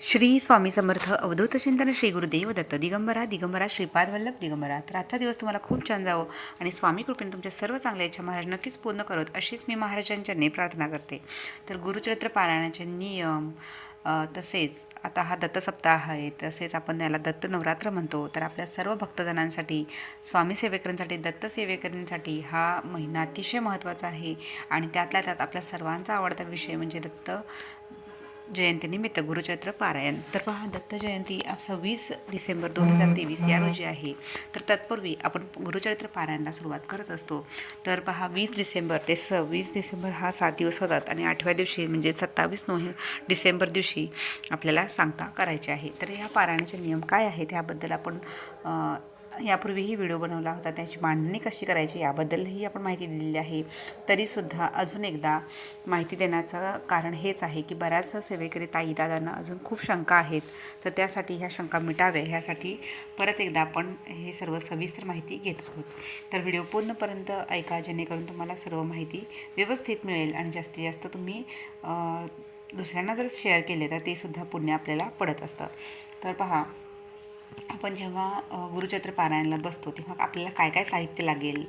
श्री स्वामी समर्थ अवधूत चिंतन श्री गुरुदेव दत्त. दिगंबरा दिगंबरा श्रीपाद वल्लभ दिगंबरा. तर आजचा दिवस तुम्हाला खूप छान जावो आणि स्वामी कृपेने तुमच्या सर्व चांगल्या इच्छा महाराज नक्कीच पूर्ण करत अशीच मी महाराजांच्याने प्रार्थना करते. तर गुरुचरित्र पारायणाचे नियम तसेच आता हा दत्त सप्ताह आहे तसेच आपण याला दत्त नवरात्र म्हणतो. तर आपल्या सर्व भक्तजनांसाठी स्वामी सेवेकरांसाठी दत्त सेवेकरांसाठी हा महिना अतिशय महत्त्वाचा आहे. आणि त्यातल्या त्यात आपल्या सर्वांचा आवडता विषय म्हणजे दत्त जयंतीनिमित्त गुरुचरित्र पारायण. तर पहा दत्त जयंती सव्वीस डिसेंबर दोन हजार तेवीस या रोजी आहे. तर तत्पूर्वी आपण गुरुचरित्र पारायणाला सुरुवात करत असतो. तर पहा वीस डिसेंबर ते सव्वीस डिसेंबर हा सात दिवस होतात आणि आठव्या दिवशी म्हणजे सत्तावीस नोव्हे डिसेंबर दिवशी आपल्याला सांगता करायचे आहे. तर या पारायणाचे नियम काय आहेत याबद्दल आपण यापूर्वीही व्हिडिओ बनवला होता. त्याची मांडणी कशी करायची याबद्दलही आपण माहिती दिलेली आहे. तरीसुद्धा अजून एकदा माहिती देण्याचं कारण हेच आहे की बऱ्याच सेवेकरी ताई दादांना अजून खूप शंका आहेत. तर त्यासाठी ह्या शंका मिटाव्या ह्यासाठी परत एकदा आपण हे सर्व सविस्तर माहिती घेत आहोत. तर व्हिडिओ पूर्णपर्यंत ऐका जेणेकरून तुम्हाला सर्व माहिती व्यवस्थित मिळेल आणि जास्तीत जास्त तुम्ही दुसऱ्यांना जर शेअर केले तर ते सुद्धा पुण्य आपल्याला पडत असतं. तर पहा आपण जेव्हा गुरुचरित्र पारायणाला बसतो तेव्हा आपल्याला काय काय साहित्य लागेल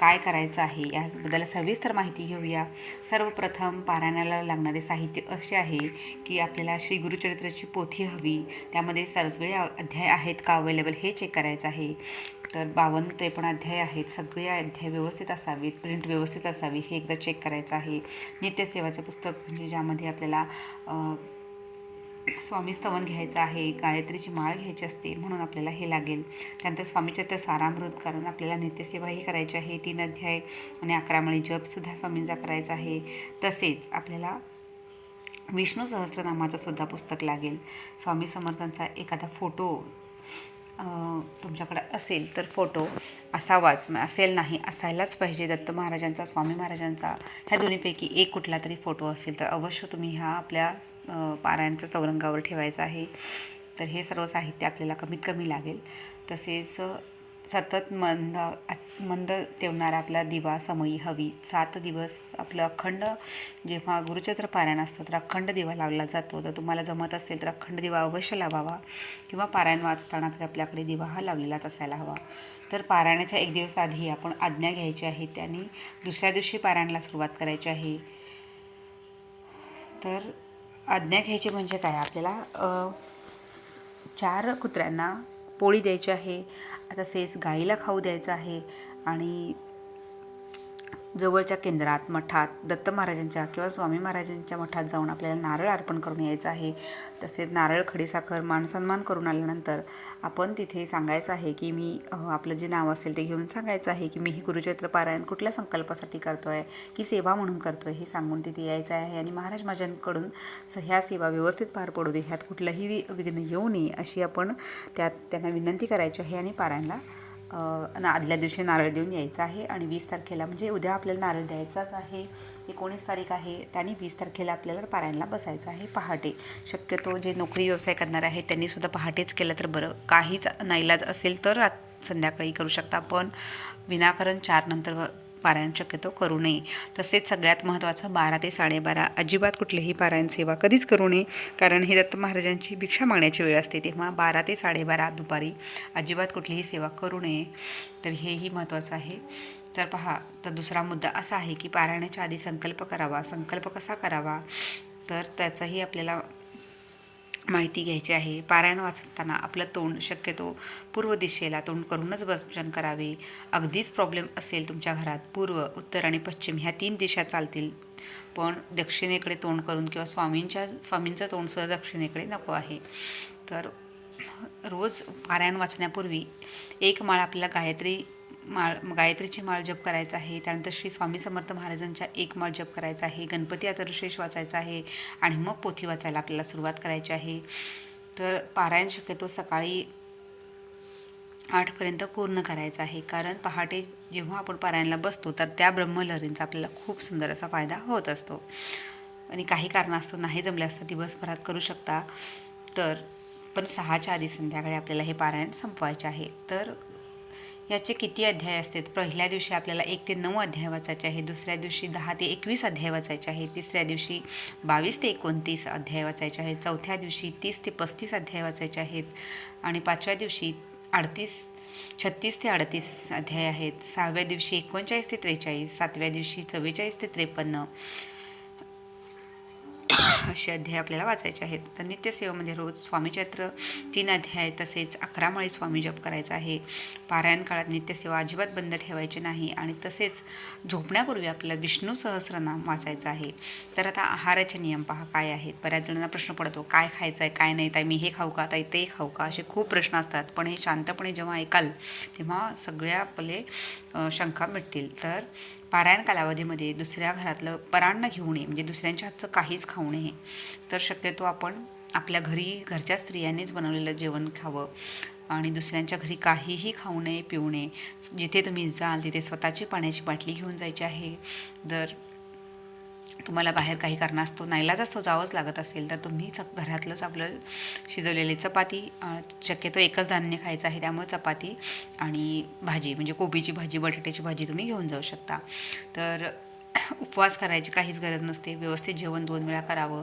काय करायचं आहे याबद्दल सविस्तर माहिती घेऊया. सर्वप्रथम पारायणाला लागणारे साहित्य असे आहे की आपल्याला श्री गुरुचरित्राची पोथी हवी त्यामध्ये सगळे अध्याय आहेत का अवेलेबल हे चेक करायचं आहे. तर बावन्न त्रेपन्न अध्याय आहेत सगळे अध्याय व्यवस्थित असावेत प्रिंट व्यवस्थित असावी हे एकदा चेक करायचं आहे. नित्यसेवाचं पुस्तक म्हणजे ज्यामध्ये आपल्याला स्वामी स्तवन घ्यायचं आहे गायत्रीची माळ घ्यायची असते म्हणून आपल्याला हे लागेल. त्यानंतर स्वामीचरित्र सारामृत कारण आपल्याला नित्यसेवाही करायची आहे. तीन अध्याय आणि अकरामळी जपसुद्धा स्वामींचा करायचा आहे. तसेच आपल्याला विष्णू सहस्त्रनामाचं सुद्धा पुस्तक लागेल. स्वामी समर्थांचा एखादा फोटो तुमच्याकडे असेल तर फोटो असावाच असेल नाही असायलाच पाहिजे. दत्त महाराजांचा स्वामी महाराजांचा ह्या दोन्हीपैकी एक कुठला तरी फोटो असेल तर अवश्य तुम्ही हा आपल्या अं, पारायणच्या चौरंगावर ठेवायचा आहे. तर हे सर्व साहित्य आपल्याला कमीत कमी लागेल. तसेच सतत मंद मंद तेवणारा आपला दिवा समयी हवी. सात दिवस आपलं अखंड जेव्हा गुरुचत्र पारायण असतं तर अखंड दिवा लावला जातो. तर तुम्हाला जमत असेल तर अखंड दिवा अवश्य लावावा. किंवा पारायण वाचताना तर आपल्याकडे दिवा हा लावलेलाच असायला हवा. तर पारायणाच्या एक दिवस आधी आपण आज्ञा घ्यायची आहे त्याने दुसऱ्या दिवशी पारायणाला सुरुवात करायची आहे. तर आज्ञा घ्यायची म्हणजे काय? आपल्याला चार कुत्र्यांना पोळी द्यायची आहे. तसेच गाईला खाऊ द्यायचं आहे आणि जवळच्या केंद्रात मठात दत्त महाराजांच्या किंवा स्वामी महाराजांच्या मठात जाऊन आपल्याला नारळ अर्पण करून यायचं आहे. तसेच नारळ खडीसाखर मानसन्मान करून आल्यानंतर आपण तिथे सांगायचं आहे की मी आपलं जे नाव असेल ते घेऊन सांगायचं आहे की मी ही गुरुचरित्र पारायण कुठल्या संकल्पासाठी करतो आहे की सेवा म्हणून करतो आहे हे सांगून तिथे यायचं आहे. आणि महाराज माझ्यांकडून स- ह्या सेवा व्यवस्थित पार पडू दे ह्यात कुठलंही वि- विघ्न येऊ नये अशी आपण त्यात त्यांना विनंती करायची आहे आणि पारायणला ना आदल्या दिवशी नारळ देऊन यायचं आहे आणि वीस तारखेला म्हणजे उद्या आपल्याला नारळ द्यायचाच आहे. एकोणीस तारीख आहे त्याने वीस तारखेला आपल्याला पारायणला बसायचं आहे पहाटे. शक्यतो जे नोकरी व्यवसाय करणार आहेत त्यांनीसुद्धा पहाटेच केलं तर बरं. काहीच नाईलाज असेल तर रात संध्याकाळी करू शकता पण विनाकारण चार नंतर पारायण शक्यतो करू नये. तसेच सगळ्यात महत्त्वाचं बारा ते साडेबारा. अजिबात कुठलीही पारायण सेवा कधीच करू नये. कारण ही दत्त महाराजांची भिक्षा मागण्याची वेळ असते. तेव्हा बारा ते साडेबारा दुपारी अजिबात कुठलीही सेवा करू नये. तर हेही महत्त्वाचं आहे. तर पहा तर दुसरा मुद्दा असा आहे की पारायणाच्या आधी संकल्प करावा. संकल्प कसा करावा? तर त्याचाही आपल्याला माहिती घ्यायची आहे. पारायण वाचताना आपलं तोंड शक्यतो पूर्व दिशेला तोंड करूनच भजन करावे. अगदीच प्रॉब्लेम असेल तुमच्या घरात पूर्व उत्तर आणि पश्चिम ह्या तीन दिशा चालतील. पण दक्षिणेकडे तोंड करून किंवा स्वामींच्या स्वामींचं तोंडसुद्धा दक्षिणेकडे नको आहे. तर रोज पारायण वाचण्यापूर्वी एक माळ आपल्याला गायत्री माळ गायत्रीची माळ जप करायचा आहे. त्यानंतर श्री स्वामी समर्थ महाराजांच्या एक माळ जप करायचा आहे. गणपती आतर्शेष वाचायचा आहे आणि मग पोथी वाचायला आपल्याला सुरुवात करायची आहे. तर पारायण शक्यतो सकाळी आठपर्यंत पूर्ण करायचं आहे. कारण पहाटे जेव्हा आपण पारायणला बसतो तर त्या ब्रह्मलहरींचा आपल्याला खूप सुंदर असा फायदा होत असतो. आणि काही कारणास्तव नाही जमले असतं दिवसभरात करू शकता. तर पण सहाच्या आधी संध्याकाळी आपल्याला हे पारायण संपवायचे आहे. तर याचे किती अध्याय असतात? पहिल्या दिवशी आपल्याला एक ते नऊ अध्याय वाचायचे आहे दुसऱ्या दिवशी दहा ते एकवीस अध्याय वाचायचे आहे तिसऱ्या दिवशी बावीस ते एकोणतीस अध्याय वाचायचे आहेत चौथ्या दिवशी तीस ते पस्तीस अध्याय वाचायचे आहेत आणि पाचव्या दिवशी अडतीस छत्तीस ते अडतीस अध्याय आहेत. सहाव्या दिवशी एकोणचाळीस ते त्रेचाळीस सातव्या दिवशी चव्वेचाळीस ते त्रेपन्न असे अध्याय आपल्याला वाचायचे आहेत. तर नित्यसेवेमध्ये रोज स्वामीचरित्र तीन अध्याय तसेच अकरामुळे स्वामी जप करायचा आहे. पारायण काळात नित्यसेवा अजिबात बंद ठेवायची नाही आणि तसेच झोपण्यापूर्वी आपलं विष्णू सहस्रनाम वाचायचं आहे. तर आता आहाराचे नियम पहा काय आहेत? बऱ्याच जणांना प्रश्न पडतो काय खायचं आहे काय नाही? ताई मी हे खाऊ का? ताई ते खाऊ का? असे खूप प्रश्न असतात. पण हे शांतपणे जेव्हा ऐकाल तेव्हा सगळ्या आपले शंका मिटतील. तर पारायण कालावधीमध्ये दुसऱ्या घरातलं परान्न घेऊ नये. म्हणजे दुसऱ्यांच्या हातचं काहीच खाऊ नये. तर शक्यतो आपण आपल्या घरी घरच्या स्त्रियांनीच बनवलेलं जेवण खावं आणि दुसऱ्यांच्या घरी काहीही खाऊ नये पिऊ नये. जिथे तुम्ही जाल तिथे स्वतःची पाण्याची बाटली घेऊन जायची आहे. जर तुम्हाला बाहेर काही कारणास्तव जास्त जावंच लागत असेल तर तुम्ही च घरातलंच आपलं शिजवलेली चपाती शक्यतो एकच धान्य खायचं आहे त्यामुळे चपाती आणि भाजी म्हणजे कोबीची भाजी बटाट्याची भाजी तुम्ही घेऊन जाऊ शकता. तर उपवास करायची काहीच गरज नसते. व्यवस्थित जेवण दोन वेळा करावं.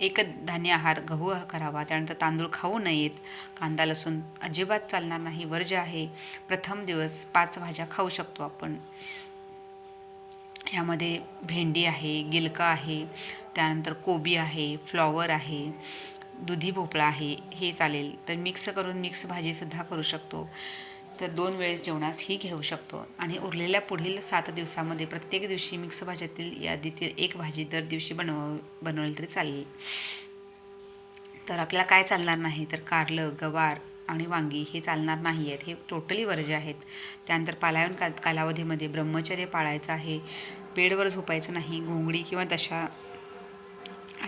एक धान्य आहार गहू करावा. त्यानंतर तांदूळ खाऊ नयेत. कांदा लसूण अजिबात चालणार नाही. वर्ज आहे प्रथम दिवस पाच भाज्या खाऊ शकतो आपण. ह्यामध्ये भेंडी आहे गिलका आहे त्यानंतर कोबी आहे फ्लॉवर आहे दुधी भोपळा आहे हे चालेल. तर मिक्स करून मिक्स भाजीसुद्धा करू शकतो. तर दोन वेळेस जेवणास ही घेऊ शकतो. आणि उरलेल्या पुढील सात दिवसामध्ये प्रत्येक दिवशी मिक्स भाज्यातील यादीतील एक भाजी दर दिवशी बनव बनवली तरी चालेल. तर आपल्याला काय चालणार नाही? तर कारलं गवार आणि वांगी हे चालणार नाही आहेत हे टोटली वर्ज्य आहेत. त्यानंतर पालायन का कालावधीमध्ये ब्रह्मचर्य पाळायचं आहे. बेडवर झोपायचं नाही. घोंगडी किंवा दशा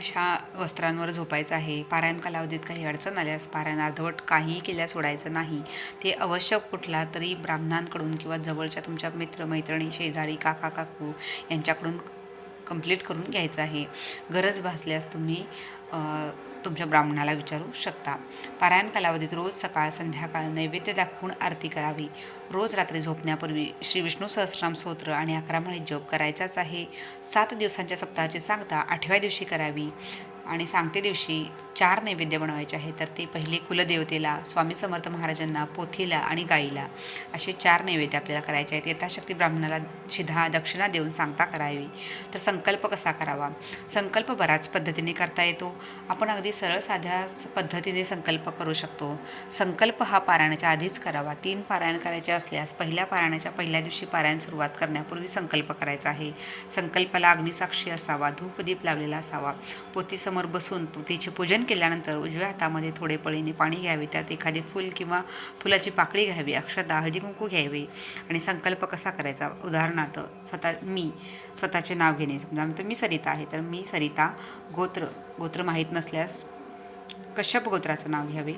अशा वस्त्रांवर झोपायचं आहे. पारायण कालावधीत काही अडचण आल्यास पारायण अर्धवट काहीही केल्यास सोडायचं नाही. ते आवश्यक कुठला तरी ब्राह्मणांकडून किंवा जवळच्या तुमच्या मित्रमैत्रिणी शेजारी काका काकू यांच्याकडून कंप्लीट करून घ्यायचं आहे. गरज भासल्यास तुम्ही तुमच्या ब्राह्मणाला विचारू शकता. पारायण कालावधीत रोज सकाळ संध्याकाळ नैवेद्य दाखवून आरती करावी. रोज रात्री झोपण्यापूर्वी श्री विष्णू सहस्रनाम स्तोत्र आणि अकरा माळी जप करायचाच आहे. सात दिवसांच्या सप्ताहाची सांगता आठव्या दिवशी करावी. आणि सांगते दिवशी चार नैवेद्य बनवायचे आहे तर ते पहिले कुलदेवतेला स्वामी समर्थ महाराजांना पोथीला आणि गाईला असे चार नैवेद्य आपल्याला करायचे आहेत. यथाशक्ती ब्राह्मणाला शिधा दक्षिणा देऊन सांगता करावी. तर संकल्प कसा करावा? संकल्प बराच पद्धतीने करता येतो. आपण अगदी सरळ साध्या स- पद्धतीने संकल्प करू शकतो. संकल्प हा पारायणाच्या आधीच करावा. तीन पारायण करायचे असल्यास पहिल्या पारायणाच्या पहिल्या दिवशी पारायण सुरुवात करण्यापूर्वी संकल्प करायचा आहे. संकल्पाला अग्निसाक्षी असावा धूपदीप लावलेला असावा पोथीसमोर बसून तिचे पूजन केल्यानंतर उजव्या हातामध्ये थोडे पळीने पाणी घ्यावे त्यात एखादी फूल किंवा फुलाची पाकळी घ्यावी अक्षरता हळदी कुंकू घ्यावे. आणि संकल्प कसा करायचा? उदाहरणार्थ स्वतः मी स्वतःचे नाव घेणे. समजा तर मी सरिता आहे तर मी सरिता गोत्र. गोत्र माहीत नसल्यास कश्यप गोत्राचं नाव घ्यावे.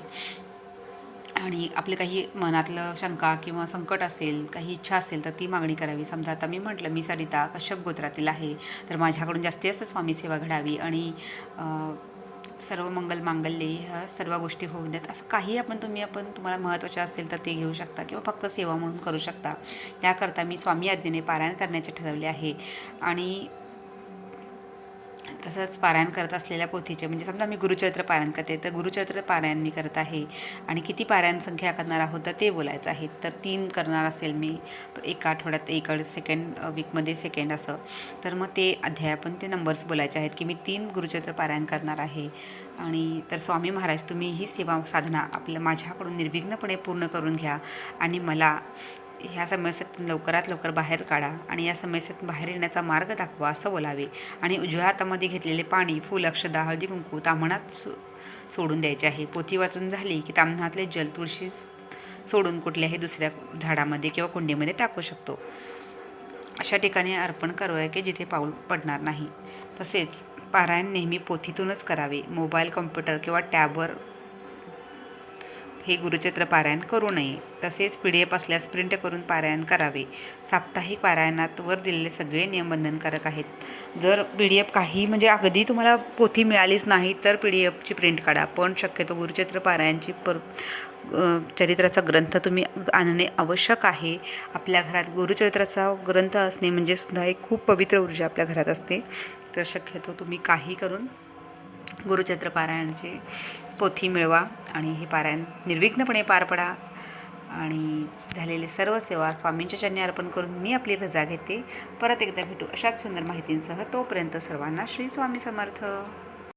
आणि आपले काही मनातलं शंका किंवा संकट असेल काही इच्छा असेल तर ती मागणी करावी. समजा आता मी म्हटलं मी सरिता कश्यप गोत्रातील आहे तर माझ्याकडून जास्तीत जास्त स्वामी सेवा घडावी आणि सर्व मंगल मांगल्ये ह्या सर्व गोष्टी होऊ देत. असं काही आपण तुम्ही आपण तुम्हाला महत्त्वाच्या असेल तर ते घेऊ शकता किंवा फक्त सेवा म्हणून करू शकता. याकरता मी स्वामी आज्ञेने पारायण करण्याचे ठरवले आहे. आणि तसंच पारायण करत असलेल्या पोथीचे म्हणजे समजा मी गुरुचरित्र पारायण करते तर गुरुचरित्र पारायण मी करत आहे. आणि किती पारायण संख्या करणार आहोत तर ते बोलायचं आहे. तर तीन करणार असेल मी एका आठवड्यात एक सेकंड वीकमध्ये सेकंड असं. तर मग ते अध्याय पण ते नंबर्स बोलायचे आहेत की मी तीन गुरुचरित्र पारायण करणार आहे. आणि तर स्वामी महाराज तुम्ही ही सेवा साधना आपल्या माझ्याकडून निर्विघ्नपणे पूर्ण करून घ्या. आणि मला ह्या समस्येतून लवकरात लवकर बाहेर काढा आणि या समस्येतून बाहेर येण्याचा मार्ग दाखवा असं बोलावे. आणि उजव्या हातामध्ये घेतलेले पाणी फूल अक्षदा हळदी कुंकू ताम्हणात सो सोडून द्यायचे आहे. पोथी वाचून झाली की ताम्हणातले जल तुळशी सोडून कुठल्याही दुसऱ्या झाडामध्ये किंवा कुंडीमध्ये टाकू शकतो. अशा ठिकाणी अर्पण करूया की जिथे पाऊल पडणार नाही. तसेच पारायण नेहमी पोथीतूनच करावे. मोबाईल कॉम्प्युटर किंवा टॅबवर हे गुरुचित्र पारायण करू नये. तसेच पी डी एफ असल्यास प्रिंट करून पारायण करावे. साप्ताहिक पारायणात वर दिलेले सगळे नियम बंधनकारक आहेत. जर पी डी एफ काही म्हणजे अगदी तुम्हाला पोथी मिळालीच नाही तर पी डी एफची प्रिंट काढा. पण शक्यतो गुरुचित्र पारायणची पर चरित्राचा ग्रंथ तुम्ही आणणे आवश्यक आहे. आपल्या घरात गुरुचरित्राचा ग्रंथ असणे म्हणजे सुद्धा एक खूप पवित्र ऊर्जा आपल्या घरात असते. तर शक्यतो तुम्ही काही करून गुरुचरित्र पारायणाची पोथी मिळवा आणि हे पारायण निर्विघ्नपणे पार पडा. आणि झालेली सर्व सेवा स्वामींच्या चरणी अर्पण करून मी आपली रजा घेते. परत एकदा भेटू अशाच सुंदर माहितींसह तोपर्यंत सर्वांना श्री स्वामी समर्थ.